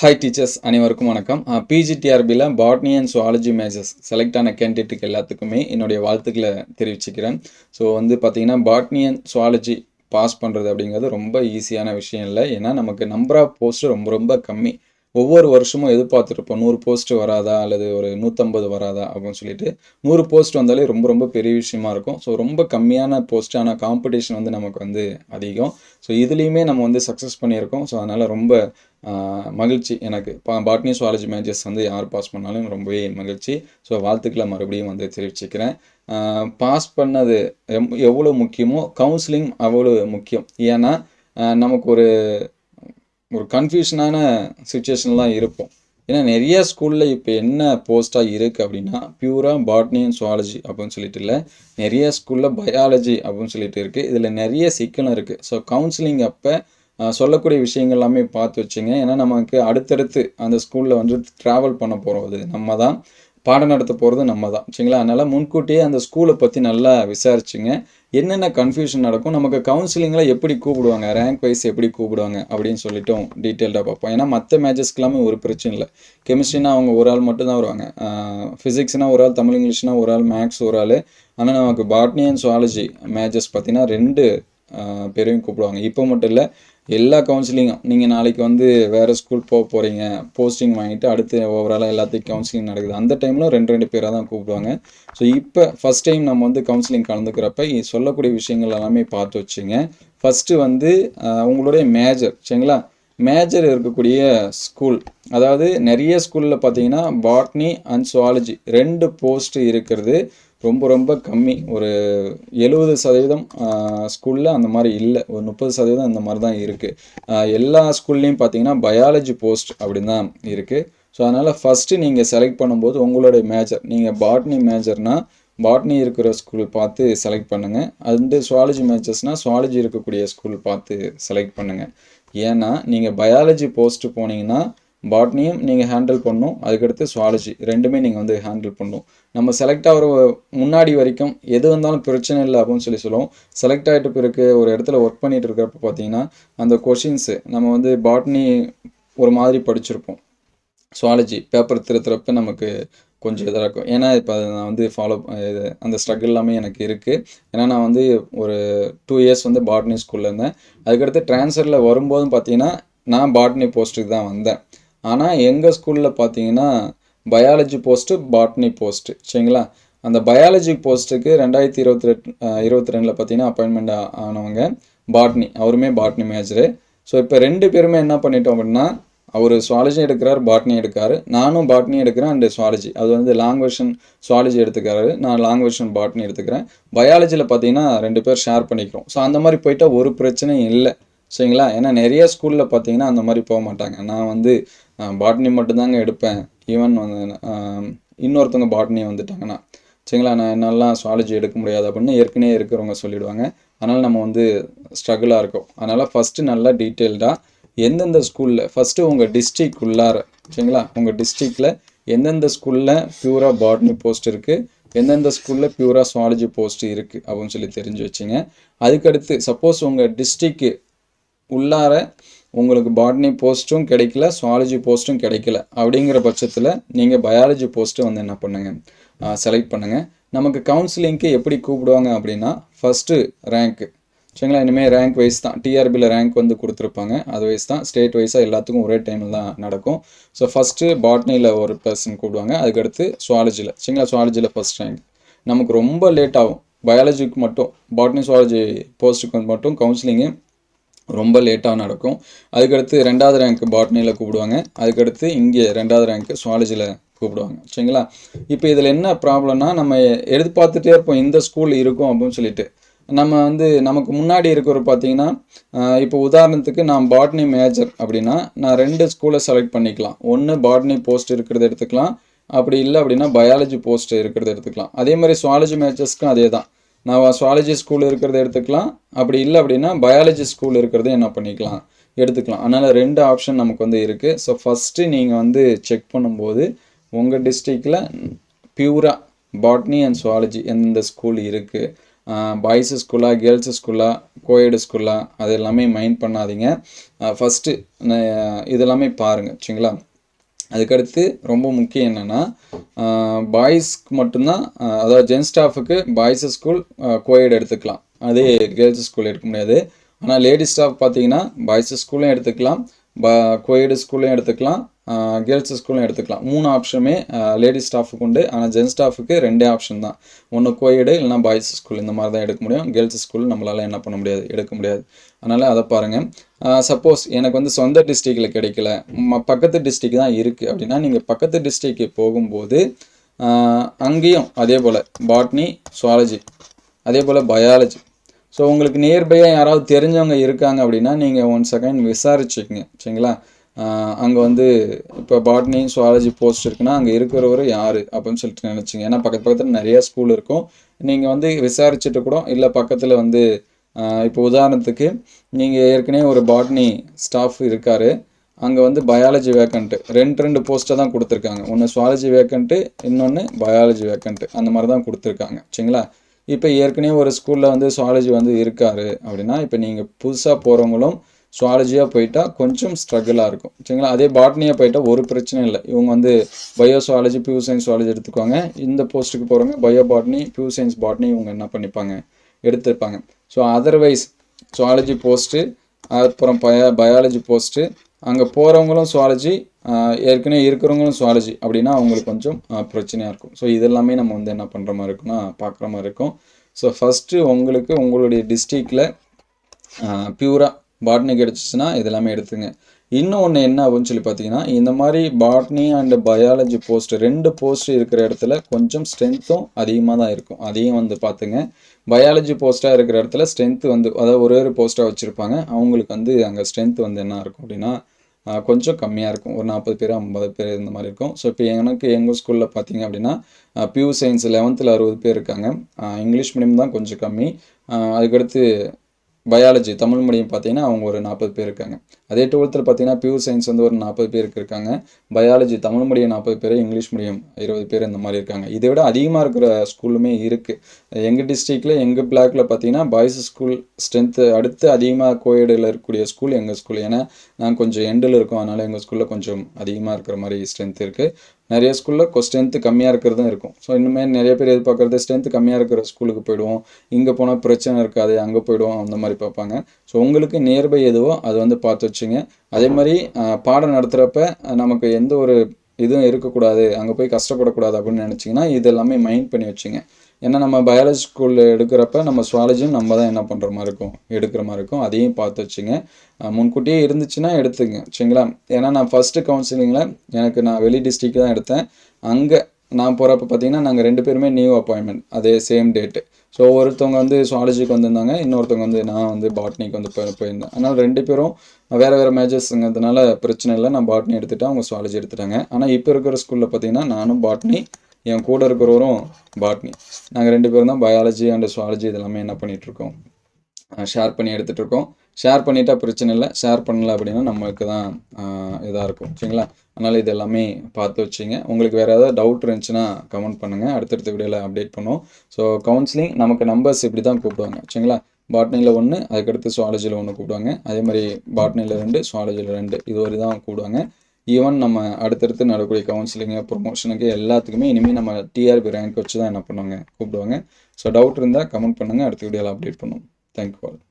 Hi teachers அனைவருக்கும் வணக்கம். பிஜிடிஆர்பியில் botany and zoology majors select ஆன கேண்டிடேட்டுக்கு எல்லாத்துக்குமே என்னுடைய வாழ்த்துக்களை தெரிவிச்சுக்கிறேன். ஸோ வந்து பார்த்தீங்கன்னா பாட்னி அண்ட் சுவாலஜி பாஸ் பண்ணுறது அப்படிங்கிறது ரொம்ப ஈஸியான விஷயம் இல்லை. ஏன்னா நமக்கு நம்பர் ஆஃப் போஸ்ட் ரொம்ப ரொம்ப கம்மி. ஒவ்வொரு வருஷமும் எதிர்பார்த்துருப்போம். நூறு போஸ்ட் வராதா? அல்லது ஒரு நூற்றம்பது வராதா? அப்படின்னு சொல்லிட்டு நூறு போஸ்ட் வந்தாலே ரொம்ப ரொம்ப பெரிய விஷயமா இருக்கும். ஸோ ரொம்ப கம்மியான போஸ்டான காம்படிஷன் வந்து நமக்கு வந்து அதிகம். ஸோ இதுலேயுமே நம்ம வந்து சக்ஸஸ் பண்ணியிருக்கோம். ஸோ அதனால் ரொம்ப மகிழ்ச்சி. எனக்கு பா பாட்னி சுவாலஜி மேஜஸ் வந்து யார் பாஸ் பண்ணாலும் ரொம்பவே மகிழ்ச்சி. ஸோ வாழ்த்துக்களை மறுபடியும் வந்து தெரிவிச்சுக்கிறேன். பாஸ் பண்ணது எம்- எவ்வளோ முக்கியமோ கவுன்சிலிங் அவ்வளோ முக்கியம். ஏன்னா நமக்கு ஒரு ஒரு கன்ஃபியூஷனான சுச்சுவேஷன்லாம் இருப்போம். ஏன்னா நிறைய ஸ்கூலில் இப்போ என்ன போஸ்ட்டாக இருக்குது அப்படின்னா பியூராக பாட்னி அண்ட் சுவாலஜி அப்படின்னு சொல்லிட்டு இல்லை நிறைய ஸ்கூலில் பயாலஜி அப்படின்னு சொல்லிட்டு இருக்குது இதில் நிறைய சிக்கலும் இருக்குது ஸோ கவுன்சிலிங் அப்போ சொல்லக்கூடிய விஷயங்கள் எல்லாமே பார்த்து வச்சுங்க. ஏன்னா நமக்கு அடுத்தடுத்து அந்த ஸ்கூலில் வந்து ட்ராவல் பண்ண போகிறது நம்ம தான் பாடம் நடத்த போகிறது நம்ம தான் சரிங்களா? அதனால் முன்கூட்டியே அந்த ஸ்கூலை பற்றி நல்லா விசாரிச்சுங்க. என்னென்ன கன்ஃபியூஷன் நடக்கும்? நமக்கு கவுன்சிலிங்கில் எப்படி கூப்பிடுவாங்க? ரேங்க் வைஸ் எப்படி கூப்பிடுவாங்க? அப்படின்னு சொல்லிட்டும் டீட்டெயில்டாக பார்ப்போம். ஏன்னா மற்ற மேஜஸ்க்கு ஒரு பிரச்சனை இல்லை. கெமிஸ்ட்ரினா அவங்க ஒரு ஆள் மட்டும் தான் வருவாங்க ஃபிசிக்ஸ்னால் ஒரு ஆள் தமிழ் இங்கிலீஷ்னால் ஒரு ஆள் மேக்ஸ் ஒரு ஆள். ஆனால் நமக்கு பாட்னி அண்ட் சுவாலஜி மேஜஸ் பார்த்தீங்கன்னா ரெண்டு பெரியவங்க பேரையும் கூப்பிடுவாங்க. இப்போ மட்டும் இல்லை எல்லா கவுன்சிலிங்கும் நீங்கள் நாளைக்கு வந்து வேறு ஸ்கூல் போக போகிறீங்க போஸ்டிங் வாங்கிட்டு அடுத்து ஓவராலாக எல்லாத்தையும் கவுன்சிலிங் நடக்குது. அந்த டைமில் ரெண்டு ரெண்டு பேராக தான் கூப்பிடுவாங்க. ஸோ இப்போ ஃபஸ்ட் டைம் நம்ம வந்து கவுன்சிலிங் கலந்துக்கிறப்ப சொல்லக்கூடிய விஷயங்கள் எல்லாமே பார்த்து வச்சுங்க. ஃபஸ்ட்டு வந்து உங்களுடைய மேஜர் சரிங்களா? மேஜர் இருக்கக்கூடிய ஸ்கூல் அதாவது நிறைய ஸ்கூலில் பார்த்தீங்கன்னா பாட்னி அண்ட் சுவாலஜி ரெண்டு போஸ்ட் இருக்கிறது. ரொம்ப ரொம்ப கம்மி. ஒரு எழுபது சதவீதம் ஸ்கூலில் அந்த மாதிரி இல்லை. ஒரு முப்பது சதவீதம் அந்த மாதிரி தான் இருக்குது எல்லா ஸ்கூல்லையும் பார்த்தீங்கன்னா பயாலஜி போஸ்ட் அப்படின்னு தான் இருக்குது ஸோ அதனால் ஃபஸ்ட்டு நீங்கள் செலக்ட் பண்ணும்போது உங்களுடைய மேஜர் நீங்கள் பாட்னி மேஜர்னா பாட்னி இருக்கிற ஸ்கூல் பார்த்து செலக்ட் பண்ணுங்கள் அது சுவாலஜி மேஜர்ஸ்னால் சுவாலஜி இருக்கக்கூடிய ஸ்கூல் பார்த்து செலக்ட் பண்ணுங்கள் ஏன்னா நீங்கள் பயாலஜி போஸ்ட்டு போனீங்கன்னா பாட்னியும் நீங்கள் ஹேண்டில் பண்ணும். அதுக்கடுத்து சுவாலஜி ரெண்டுமே நீங்கள் வந்து ஹேண்டில் பண்ணும். நம்ம செலக்ட் ஆகிற முன்னாடி வரைக்கும் எது வந்தாலும் பிரச்சனை இல்லை அப்படின்னு சொல்லி சொல்லுவோம். செலக்ட் ஆகிட்டு பிறகு ஒரு இடத்துல ஒர்க் பண்ணிகிட்டு இருக்கிறப்ப பார்த்தீங்கன்னா அந்த கொஷின்ஸு நம்ம வந்து பாட்னி ஒரு மாதிரி படிச்சிருப்போம். சுவாலஜி பேப்பர் திருத்துறப்ப நமக்கு கொஞ்சம் இதாக இருக்கும். ஏன்னா இப்போ அதை நான் வந்து ஃபாலோ இது அந்த ஸ்ட்ரகிள் எல்லாமே எனக்கு இருக்குது ஏன்னா நான் வந்து ஒரு டூ இயர்ஸ் வந்து பாட்னி ஸ்கூலில் இருந்தேன். அதுக்கடுத்து ட்ரான்ஸ்ஃபரில் வரும்போதும் பார்த்தீங்கன்னா நான் பாட்னி போஸ்ட்டுக்கு தான் வந்தேன். ஆனால் எங்கள் ஸ்கூலில் பார்த்தீங்கன்னா பயாலஜி போஸ்ட்டு பாட்னி போஸ்ட்டு சரிங்களா? அந்த பயாலஜி போஸ்ட்டுக்கு ரெண்டாயிரத்தி இருபத்தி ரெண்டு இருபத்தி ரெண்டில் பார்த்தீங்கன்னா அப்பாயின்மெண்ட் ஆனவங்க பாட்னி அவருமே பாட்னி மேஜரு ஸோ இப்போ ரெண்டு பேருமே என்ன பண்ணிட்டோம் அப்படின்னா அவர் சுவாலஜி எடுக்கிறார் பாட்னி எடுக்காரு. நானும் பாட்னி எடுக்கிறேன் அண்ட் சுவாலஜி அது வந்து லாங் வெர்ஷன் சுவாலஜி எடுத்துக்கிறாரு. நான் லாங் வெர்ஷன் பாட்னி எடுத்துக்கிறேன். பயாலஜியில் பார்த்தீங்கன்னா ரெண்டு பேர் ஷேர் பண்ணிக்கிறோம். ஸோ அந்த மாதிரி போயிட்டால் ஒரு பிரச்சனையும் இல்லை. சரிங்களா? ஏன்னா நிறைய ஸ்கூலில் பார்த்தீங்கன்னா அந்த மாதிரி போக மாட்டாங்க. நான் வந்து பாட்னி மட்டும்தாங்க எடுப்பேன். ஈவன் வந்து இன்னொருத்தவங்க பாட்னி வந்துட்டாங்கன்னா சரிங்களா நான் என்னாலாம் சுவாலஜி எடுக்க முடியாது அப்படின்னு ஏற்கனவே இருக்கிறவங்க சொல்லிடுவாங்க. அதனால் நம்ம வந்து ஸ்ட்ரகிளாக இருக்கும். அதனால் ஃபஸ்ட்டு நல்லா டீட்டெயில்டாக எந்தெந்த ஸ்கூலில் ஃபஸ்ட்டு உங்கள் டிஸ்ட்ரிக் உள்ளார சரிங்களா உங்கள் டிஸ்ட்ரிக்டில் எந்தெந்த ஸ்கூலில் பியூராக பாட்னி போஸ்ட் இருக்குது எந்தெந்த ஸ்கூலில் பியூராக சுவாலஜி போஸ்ட் இருக்குது அப்படின்னு சொல்லி தெரிஞ்சு வச்சுங்க. அதுக்கடுத்து சப்போஸ் உங்கள் டிஸ்ட்ரிக்கு உள்ளார உங்களுக்கு பாட்னி போஸ்ட்டும் கிடைக்கல சுவாலஜி போஸ்ட்டும் கிடைக்கல. அப்படிங்கிற பட்சத்தில் நீங்கள் பயாலஜி போஸ்ட்டு வந்து என்ன பண்ணுங்கள் செலக்ட் பண்ணுங்கள் நமக்கு கவுன்சிலிங்க்கு எப்படி கூப்பிடுவாங்க அப்படின்னா ஃபஸ்ட்டு ரேங்க்கு சரிங்களா? இனிமேல் ரேங்க் வைஸ் தான். டிஆர்பியில் ரேங்க் வந்து கொடுத்துருப்பாங்க. அது வைஸ் தான். ஸ்டேட் வைஸாக எல்லாத்துக்கும் ஒரே டைமில் தான் நடக்கும். ஸோ ஃபஸ்ட்டு பாட்னியில் ஒரு பர்சன் கூப்பிடுவாங்க. அதுக்கடுத்து சுவாலஜியில் சரிங்களா? சுவாலஜியில் ஃபஸ்ட் ரேங்க் நமக்கு ரொம்ப லேட் ஆகும். பயாலஜிக்கு மட்டும் பாட்னி சுவாலஜி போஸ்ட்டுக்கு வந்து மட்டும் கவுன்சிலிங்கு ரொம்ப லேட்டாக நடக்கும். அதுக்கடுத்து ரெண்டாவது ரேங்க் பாட்னியில் கூப்பிடுவாங்க. அதுக்கடுத்து இங்கே ரெண்டாவது ரேங்க் சுவாலஜியில் கூப்பிடுவாங்க. சரிங்களா? இப்போ இதில் என்ன ப்ராப்ளம்னா நம்ம எதிர்பார்த்துட்டே இருப்போம் இந்த ஸ்கூல் இருக்கும் அப்படின்னு சொல்லிட்டு. நம்ம வந்து நமக்கு முன்னாடி இருக்கிற பார்த்தீங்கன்னா இப்போ உதாரணத்துக்கு நான் பாட்னி மேஜர் அப்படின்னா நான் ரெண்டு ஸ்கூலை செலக்ட் பண்ணிக்கலாம். ஒன்று பாட்னி போஸ்ட் இருக்கிறத எடுத்துக்கலாம். அப்படி இல்லை அப்படின்னா பயாலஜி போஸ்ட் இருக்கிறத எடுத்துக்கலாம். அதே மாதிரி சுவாலஜி மேஜர்ஸ்க்கும் அதே தான். நான் சுவாலஜி ஸ்கூல் இருக்கிறத எடுத்துக்கலாம். அப்படி இல்லை அப்படின்னா பயாலஜி ஸ்கூல் இருக்கிறத என்ன பண்ணிக்கலாம்? எடுத்துக்கலாம். அதனால் ரெண்டு ஆப்ஷன் நமக்கு வந்து இருக்குது ஸோ ஃபஸ்ட்டு நீங்கள் வந்து செக் பண்ணும்போது உங்கள் டிஸ்ட்ரிக்டில் பியூராக பாட்னி அண்ட் சுவாலஜி எந்தெந்த ஸ்கூல் இருக்குது பாய்ஸு ஸ்கூலாக கேர்ள்ஸு ஸ்கூலாக கோயடு ஸ்கூலாக அது எல்லாமே மைண்ட் பண்ணாதீங்க. ஃபஸ்ட்டு இதெல்லாமே பாருங்கள் சரிங்களா? அதுக்கடுத்து ரொம்ப முக்கியம் என்னென்னா பாய்ஸ்க்கு மட்டும்தான் அதாவது ஜென் ஸ்டாஃபுக்கு பாய்ஸ் ஸ்கூல் கோயட் எடுத்துக்கலாம். அதே கேர்ள்ஸ் ஸ்கூல் எடுக்க முடியாது. ஆனால் லேடிஸ் ஸ்டாஃப் பார்த்தீங்கன்னா பாய்ஸ் ஸ்கூலும் எடுத்துக்கலாம் ப கோயடு ஸ்கூலையும் எடுத்துக்கலாம். கேர்ள்ஸ் ஸ்கூலும் எடுத்துக்கலாம். மூணு ஆப்ஷனுமே லேடிஸ் ஸ்டாஃபுக்கு உண்டு. ஆனால் ஜென்ஸ் ஸ்டாஃபுக்கு ரெண்டே ஆப்ஷன் தான். ஒன்று கோயடு இல்லைனா பாய்ஸ் ஸ்கூல் இந்த மாதிரி தான் எடுக்க முடியும். கேர்ள்ஸ் ஸ்கூல் நம்மளால் என்ன பண்ண முடியாது எடுக்க முடியாது. அதனால் அதை பாருங்கள் சப்போஸ் எனக்கு வந்து சொந்த டிஸ்ட்ரிக்டில் கிடைக்கல. ம- பக்கத்து டிஸ்ட்ரிக் தான் இருக்குது அப்படின்னா நீங்கள் பக்கத்து டிஸ்ட்ரிக்கு போகும்போது அங்கேயும் அதே போல் பாட்னி சுவாலஜி அதே போல் பயாலஜி ஸோ உங்களுக்கு நியர்பையாக யாராவது தெரிஞ்சவங்க இருக்காங்க அப்படின்னா நீங்கள் ஒன் செகண்ட் விசாரிச்சுக்கங்க. சரிங்களா? அங்கே வந்து இப்போ பாட்னி சுவாலஜி போஸ்ட் இருக்குன்னா அங்கே இருக்கிறவர் யார் அப்படின்னு சொல்லிட்டு நினச்சிங்க. ஏன்னா பக்கத்து பக்கத்தில் நிறைய ஸ்கூல் இருக்கும். நீங்கள் வந்து விசாரிச்சுட்டு கூட இல்லை பக்கத்தில் வந்து இப்போ உதாரணத்துக்கு நீங்கள் ஏற்கனவே ஒரு பாட்னி ஸ்டாஃப் இருக்கார். அங்கே வந்து பயாலஜி வேக்கண்ட்டு ரெண்டு ரெண்டு போஸ்ட்டை தான் கொடுத்துருக்காங்க. ஒன்று சுவாலஜி வேக்கண்ட்டு இன்னொன்று பயாலஜி வேக்கண்ட்டு அந்த மாதிரி தான் கொடுத்துருக்காங்க. சரிங்களா? இப்போ ஏற்கனவே ஒரு ஸ்கூலில் வந்து சுவாலஜி வந்து இருக்காரு அப்படின்னா இப்போ நீங்கள் புதுசாக போகிறவங்களும் சுவாலஜியாக போயிட்டா கொஞ்சம் ஸ்ட்ரகிளாக இருக்கும். சரிங்களா? அதே பாட்னியாக போயிட்டா ஒரு பிரச்சனை இல்லை. இவங்க வந்து bio zoology PU science zoology எடுத்துக்குவாங்க. இந்த போஸ்ட்டுக்கு போகிறவங்க bio botany PU science botany இவங்க என்ன பண்ணிப்பாங்க? எடுத்துருப்பாங்க. ஸோ அதர்வைஸ் சுவாலஜி போஸ்ட்டு அப்புறம் பய பயாலஜி போஸ்ட்டு அங்கே போகிறவங்களும் சுவாலஜி ஏற்கனவே இருக்கிறவங்களும் சுவாலஜி அப்படின்னா அவங்களுக்கு கொஞ்சம் பிரச்சனையாக இருக்கும். ஸோ இதெல்லாமே நம்ம வந்து என்ன பண்ணுற மாதிரி இருக்கும்னா பார்க்குற மாதிரி இருக்கும். ஸோ ஃபஸ்ட்டு உங்களுக்கு உங்களுடைய டிஸ்ட்ரிக்டில் பியூராக பாட்னி கிடச்சிச்சின்னா இதெல்லாமே எடுத்துங்க. இன்னும் ஒன்று என்ன அப்படின்னு சொல்லி பார்த்தீங்கன்னா இந்த மாதிரி பாட்னி அண்டு பயாலஜி போஸ்ட் ரெண்டு போஸ்ட் இருக்கிற இடத்துல கொஞ்சம் ஸ்ட்ரென்த்தும் அதிகமாக தான் இருக்கும். அதையும் வந்து பார்த்துங்க. பயாலஜி போஸ்ட்டாக இருக்கிற இடத்துல ஸ்ட்ரென்த்து வந்து அதாவது ஒரே ஒரு போஸ்ட்டாக வச்சுருப்பாங்க. அவங்களுக்கு வந்து அங்கே ஸ்ட்ரென்த் வந்து என்ன இருக்கும் அப்படின்னா கொஞ்சம் கம்மியாக இருக்கும். ஒரு நாற்பது பேர் ஐம்பது பேர் இந்த மாதிரி இருக்கும். ஸோ இப்போ எனக்கு எங்கள் ஸ்கூலில் பார்த்தீங்க அப்படின்னா பியூ சயின்ஸ் லெவன்த்தில் அறுபது பேர் இருக்காங்க. இங்கிலீஷ் மீடியம் தான் கொஞ்சம் கம்மி. அதுக்கடுத்து பயாலஜி தமிழ் மீடியம் பார்த்தீங்கன்னா அவங்க ஒரு நாற்பது பேர் இருக்காங்க. அதே டுவெல்த்தில் பார்த்தீங்கன்னா பியூர் சயின்ஸ் வந்து ஒரு நாற்பது பேருக்கு இருக்காங்க. பயாலஜி தமிழ் மீடியம் நாற்பது பேர் இங்கிலீஷ் மீடியம் இருபது பேர் இந்த மாதிரி இருக்காங்க. இதை விட அதிகமாக இருக்கிற ஸ்கூலுமே இருக்குது எங்கள் டிஸ்ட்ரிக்டில் எங்கள் பிளாக்ல பார்த்தீங்கன்னா பாய்ஸ் ஸ்கூல் ஸ்ட்ரென்த்து அடுத்து அதிகமாக கோயடில் இருக்கக்கூடிய ஸ்கூல் எங்கள் ஸ்கூல் ஏன்னா நாங்கள் கொஞ்சம் எண்டில் இருக்கோம். அதனால் எங்கள் ஸ்கூலில் கொஞ்சம் அதிகமாக இருக்கிற மாதிரி ஸ்ட்ரென்த் இருக்குது நிறைய ஸ்கூலில் ஸ்ட்ரென்த்து கம்மியாக இருக்கிறதும் இருக்கும். ஸோ இன்னுமே நிறைய பேர் எதிர்பார்க்குறது ஸ்ட்ரென்த்து கம்மியாக இருக்கிற ஸ்கூலுக்கு போயிடுவோம். இங்கே போனால் பிரச்சனை இருக்காது அங்கே போயிடுவோம் அந்த மாதிரி பார்ப்பாங்க. ஸோ உங்களுக்கு நியர்பை எதுவோ அது வந்து பார்த்து வச்சுங்க. அதே மாதிரி பாடம் நடத்துகிறப்ப நமக்கு எந்த ஒரு இதுவும் இருக்கக்கூடாது அங்கே போய் கஷ்டப்படக்கூடாது அப்படின்னு நினச்சிங்கன்னா இது எல்லாமே மைண்ட் பண்ணி வச்சுங்க. ஏன்னா நம்ம பயாலஜி ஸ்கூலில் எடுக்கிறப்ப நம்ம சுவாலஜியும் நம்ம தான் என்ன பண்ணுற மாதிரி இருக்கும் எடுக்கிற மாதிரி இருக்கும். அதையும் பார்த்து வச்சுங்க. முன்கூட்டியே இருந்துச்சுன்னா எடுத்துங்க சரிங்களா? ஏன்னா நான் ஃபஸ்ட்டு கவுன்சிலிங்கில் எனக்கு நான் வெளி டிஸ்ட்ரிக்ட் தான் எடுத்தேன். அங்கே நான் போகிறப்ப பார்த்தீங்கன்னா நாங்கள் ரெண்டு பேருமே நியூ அப்பாயின்மெண்ட் அதே சேம் டேட்டு ஸோ ஒருத்தவங்க வந்து சுவாலஜிக்கு வந்திருந்தாங்க இன்னொருத்தவங்க வந்து நான் வந்து பாட்னிக்கு வந்து போய் போயிருந்தேன். அதனால் ரெண்டு பேரும் வேறு வேறு மேஜர்ஸுங்கிறதுனால பிரச்சனை இல்லை. நான் பாட்னி எடுத்துகிட்டேன் அவங்க சுவாலஜி எடுத்துட்டாங்க. ஆனால் இப்போ இருக்கிற ஸ்கூலில் பார்த்தீங்கன்னா நானும் பாட்னி என் கூட இருக்கிறவரும் பாட்னி நாங்கள் ரெண்டு பேரும் தான் பயாலஜி அண்ட் சுவாலஜி இதெல்லாமே என்ன பண்ணிகிட்ருக்கோம் ஷேர் பண்ணி எடுத்துகிட்ருக்கோம் ஷேர் பண்ணிட்டா பிரச்சனை இல்லை. ஷேர் பண்ணல அப்படின்னா நம்மளுக்கு தான் இதாக இருக்கும். சரிங்களா? அதனால் இது எல்லாமே பார்த்து வச்சுங்க. உங்களுக்கு வேறு ஏதாவது டவுட் இருந்துச்சுன்னா கமெண்ட் பண்ணுங்கள் அடுத்தடுத்த வீடியோவில் அப்டேட் பண்ணுவோம். ஸோ கவுன்சிலிங் நமக்கு நம்பர்ஸ் இப்படி தான் கூப்பிடுவாங்க. சரிங்களா? பாட்னியில் ஒன்று அதுக்கடுத்து சுவாலஜியில் ஒன்று கூப்பிடுவாங்க. அதே மாதிரி பாட்னியில் ரெண்டு சுவாலஜியில் ரெண்டு. இது வரை தான் கூப்பிடுவாங்க. ஈவன் நம்ம அடுத்தடுத்து நடக்கக்கூடிய கவுன்சிலிங்கு ப்ரொமோஷனுக்கு எல்லாத்துக்குமே இனிமேல் நம்ம டிஆர்பி ரேங்க் வச்சு தான் என்ன பண்ணுவாங்க கூப்பிடுவாங்க. ஸோ டவுட் இருந்தால் கமெண்ட் பண்ணுங்கள் அடுத்த வீடியோவில் அப்டேட் பண்ணுவோம். Thank you all